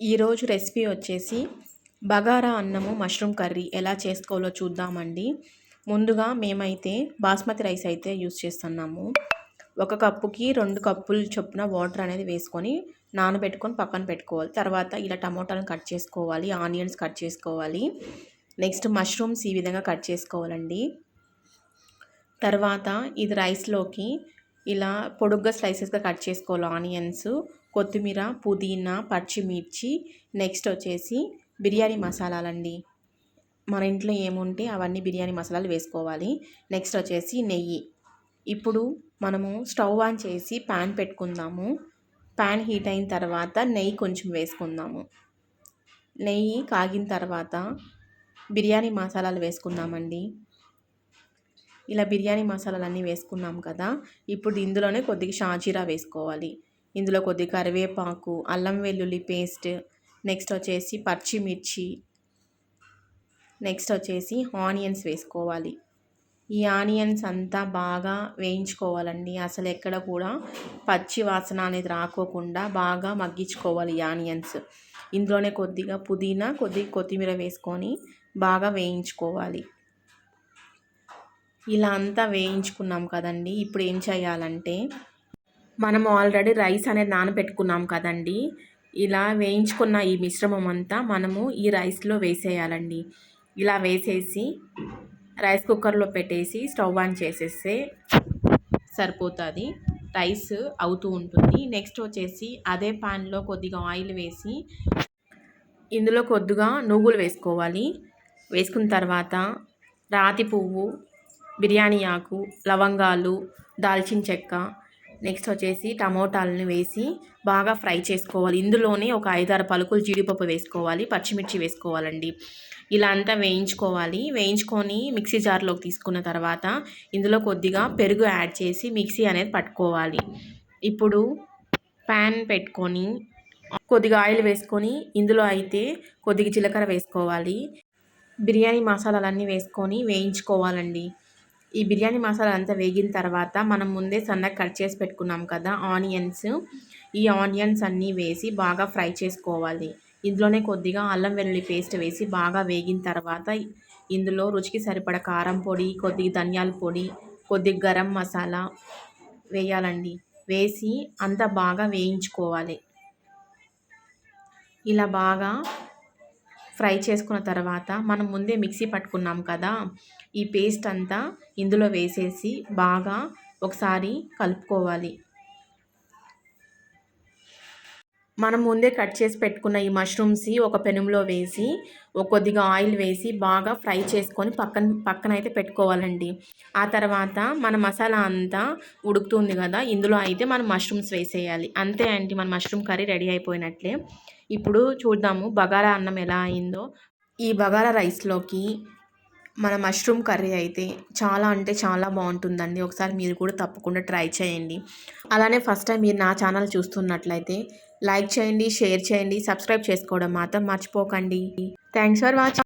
ఈరోజు రెసిపీ వచ్చేసి బగారా అన్నము మష్రూమ్ కర్రీ ఎలా చేసుకోవాలో చూద్దామండి. ముందుగా మేమైతే బాస్మతి రైస్ అయితే యూస్ చేస్తున్నాము. ఒక కప్పుకి రెండు కప్పులు చొప్పున వాటర్ అనేది వేసుకొని నానబెట్టుకొని పక్కన పెట్టుకోవాలి. తర్వాత ఇలా టమోటాలను కట్ చేసుకోవాలి ఆనియన్స్ కట్ చేసుకోవాలి. నెక్స్ట్ మష్రూమ్స్ ఈ విధంగా కట్ చేసుకోవాలండి. తర్వాత ఇది రైస్లోకి ఇలా పొడుగ్గా స్లైసెస్గా కట్ చేసుకోవాలి ఆనియన్స్. కొత్తిమీర పుదీనా పచ్చిమిర్చి నెక్స్ట్ వచ్చేసి బిర్యానీ మసాలాలండి. మన ఇంట్లో ఏముంటే అవన్నీ బిర్యానీ మసాలాలు వేసుకోవాలి. నెక్స్ట్ వచ్చేసి నెయ్యి. ఇప్పుడు మనము స్టవ్ ఆన్ చేసి ప్యాన్ పెట్టుకుందాము. ప్యాన్ హీట్ అయిన తర్వాత నెయ్యి కొంచెం వేసుకుందాము. నెయ్యి కాగిన తర్వాత బిర్యానీ మసాలాలు వేసుకుందామండి. ఇలా బిర్యానీ మసాలాలన్నీ వేసుకున్నాం కదా ఇప్పుడు ఇందులోనే కొద్దిగా షాజీరా వేసుకోవాలి. ఇందులో కొద్దిగా కరివేపాకు అల్లం వెల్లుల్లి పేస్ట్ నెక్స్ట్ వచ్చేసి పచ్చిమిర్చి నెక్స్ట్ వచ్చేసి ఆనియన్స్ వేసుకోవాలి. ఈ ఆనియన్స్ అంతా బాగా వేయించుకోవాలండి. అసలు ఎక్కడ కూడా పచ్చి వాసన అనేది రాకోకుండా బాగా మగ్గించుకోవాలి ఈ ఆనియన్స్. ఇందులోనే కొద్దిగా పుదీనా కొద్దిగా కొత్తిమీర వేసుకొని బాగా వేయించుకోవాలి. ఇలా అంతా వేయించుకున్నాం కదండి. ఇప్పుడు ఏం చేయాలంటే మనం ఆల్రెడీ రైస్ అనేది నానబెట్టుకున్నాం కదండి. ఇలా వేయించుకున్న ఈ మిశ్రమం అంతా మనము ఈ రైస్లో వేసేయాలండి. ఇలా వేసేసి రైస్ కుక్కర్లో పెట్టేసి స్టవ్ ఆన్ చేసేస్తే సరిపోతుంది. రైస్ అవుతూ ఉంటుంది. నెక్స్ట్ వచ్చేసి అదే పాన్లో కొద్దిగా ఆయిల్ వేసి ఇందులో కొద్దిగా నువ్వులు వేసుకోవాలి. వేసుకున్న తర్వాత రాతి పువ్వు బిర్యానీ ఆకు లవంగాలు దాల్చిన చెక్క నెక్స్ట్ వచ్చేసి టమోటాలను వేసి బాగా ఫ్రై చేసుకోవాలి. ఇందులోనే ఒక ఐదారు పలుకులు జీడిపప్పు వేసుకోవాలి పచ్చిమిర్చి వేసుకోవాలండి. ఇలా అంతా వేయించుకోవాలి. వేయించుకొని మిక్సీ జార్లోకి తీసుకున్న తర్వాత ఇందులో కొద్దిగా పెరుగు యాడ్ చేసి మిక్సీ అనేది పట్టుకోవాలి. ఇప్పుడు ప్యాన్ పెట్టుకొని కొద్దిగా ఆయిల్ వేసుకొని ఇందులో అయితే కొద్దిగా జీలకర్ర వేసుకోవాలి. బిర్యానీ మసాలాలన్నీ వేసుకొని వేయించుకోవాలండి. ఈ బిర్యానీ మసాలా అంతా వేగిన తర్వాత మనం ముందే సన్నగా కట్ చేసి పెట్టుకున్నాం కదా ఆనియన్స్. ఈ ఆనియన్స్ అన్నీ వేసి బాగా ఫ్రై చేసుకోవాలి. ఇందులోనే కొద్దిగా అల్లం వెల్లుల్లి పేస్ట్ వేసి బాగా వేగిన తర్వాత ఇందులో రుచికి సరిపడ కారం పొడి కొద్దిగా ధనియాల పొడి కొద్దిగా గరం మసాలా వేయాలండి. వేసి అంతా బాగా వేయించుకోవాలి. ఇలా బాగా ఫ్రై చేసుకున్న తర్వాత మనం ముందే మిక్సీ పట్టుకున్నాం కదా ఈ పేస్ట్ అంతా ఇందులో వేసేసి బాగా ఒకసారి కలుపుకోవాలి. మనం ముందే కట్ చేసి పెట్టుకున్న ఈ మష్రూమ్స్ ఒక పెనుములో వేసి ఒక కొద్దిగా ఆయిల్ వేసి బాగా ఫ్రై చేసుకొని పక్కన పక్కన అయితే పెట్టుకోవాలండి. ఆ తర్వాత మన మసాలా అంతా ఉడుకుతుంది కదా ఇందులో అయితే మనం మష్రూమ్స్ వేసేయాలి. అంతే అండి మన మష్రూమ్ కర్రీ రెడీ అయిపోయినట్లే. ఇప్పుడు చూద్దాము బగారా అన్నం ఎలా అయిందో. ఈ బగారా రైస్లోకి మన మష్రూమ్ కర్రీ అయితే చాలా అంటే చాలా బాగుంటుందండి. ఒకసారి మీరు కూడా తప్పకుండా ట్రై చేయండి. అలానే ఫస్ట్ టైం మీరు నా ఛానల్ చూస్తున్నట్లయితే లైక్ చేయండి షేర్ చేయండి సబ్స్క్రైబ్ చేసుకోవడం మాత్రం మర్చిపోకండి. Thanks for watching